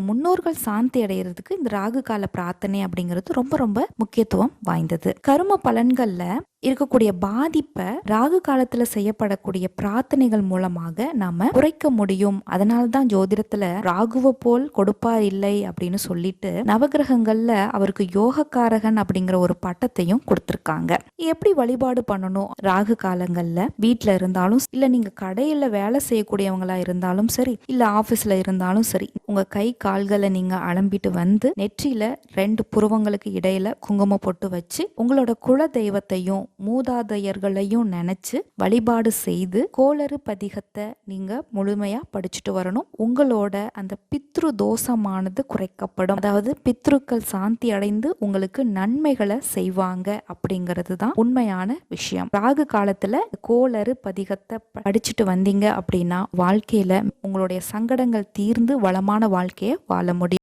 முன்னோர்கள் சாந்தி அடைகிறதுக்கு இந்த ராகு கால பிரார்த்தனை அப்படிங்கிறது ரொம்ப ரொம்ப முக்கியத்துவம் வாய்ந்தது. கரும பலன்கள்ல இருக்கக்கூடிய பாதிப்பை ராகு காலத்துல செய்யப்படக்கூடிய பிரார்த்தனைகள் மூலமாக நாம குறைக்க முடியும். அதனால தான் ஜோதிடத்துல ராகுவை போல் கொடுப்பார் இல்லை அப்படின்னு சொல்லிட்டு நவகிரகங்கள்ல அவருக்கு யோகக்காரகன் அப்படிங்கிற ஒரு பட்டத்தையும் கொடுத்துருக்காங்க. எப்படி வழிபாடு பண்ணணும்? ராகு காலங்கள்ல வீட்டுல இருந்தாலும் இல்ல நீங்க கடையில வேலை செய்யக்கூடியவங்களா இருந்தாலும் சரி இல்ல ஆபீஸ்ல இருந்தாலும் சரி உங்க கை கால்களை நீங்க அலம்பிட்டு வந்து நெற்றியில ரெண்டு புருவங்களுக்கு இடையில குங்குமம் பொட்டு வச்சு உங்களோட குல தெய்வத்தையும் மூதாதையர்களையும் நினைச்சு வழிபாடு செய்து கோளறு பதிகத்தை நீங்க முழுமையா படிச்சுட்டு வரணும். உங்களோட அந்த பித்ரு தோஷமானது குறைக்கப்படும். அதாவது பித்ருக்கள் சாந்தி அடைந்து உங்களுக்கு நன்மைகளை செய்வாங்க அப்படிங்கிறது தான் உண்மையான விஷயம். ராகு காலத்துல கோளறு பதிகத்தை படிச்சுட்டு வந்தீங்க அப்படின்னா வாழ்க்கையில உங்களுடைய சங்கடங்கள் தீர்ந்து வளமான வாழ்க்கையை வாழ முடியும்.